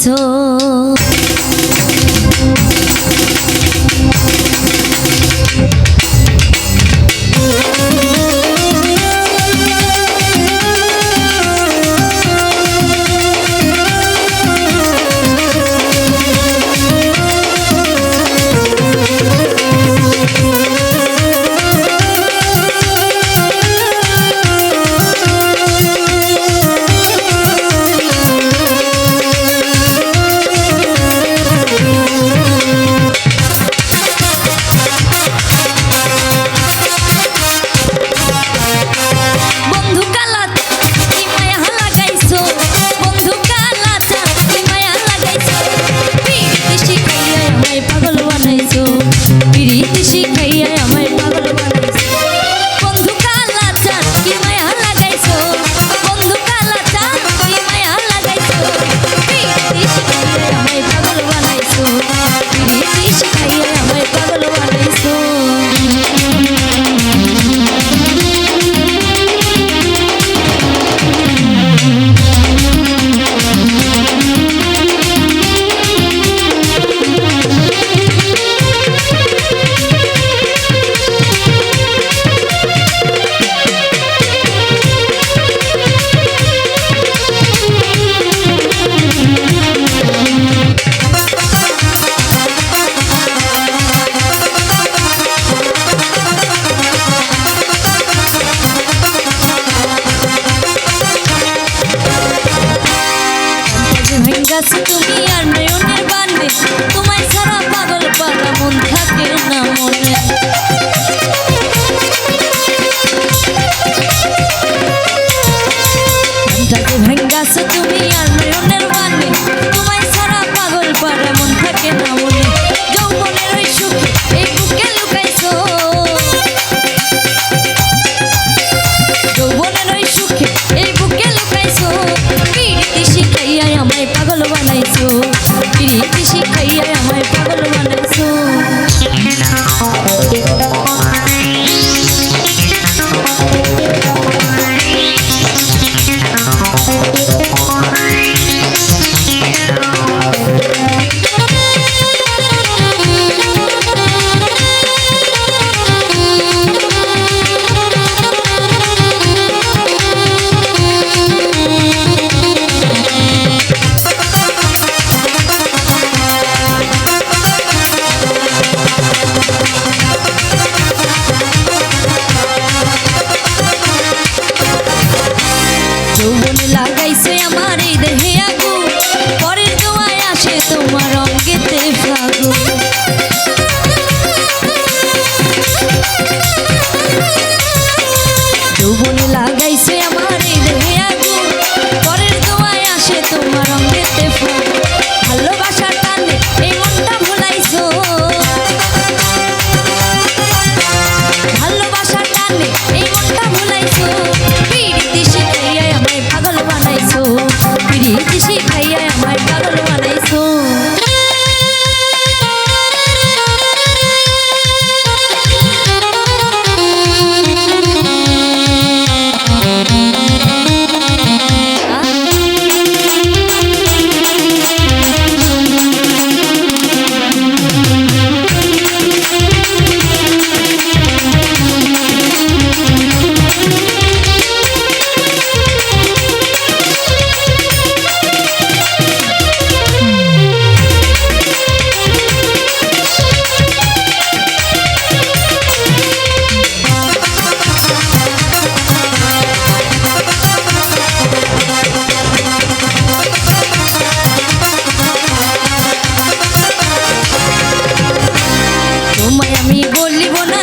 বানাইছো ভেঙ্গাছো তুমি আর নয়নের বাণী। তোমায় সারা পাগল পারে মন থাকে না যৌবন লাগাইছে আমার এই দেহে আগুন পরের দোয়ায় আসে তোমার অঙ্গেতে আমি বলিব না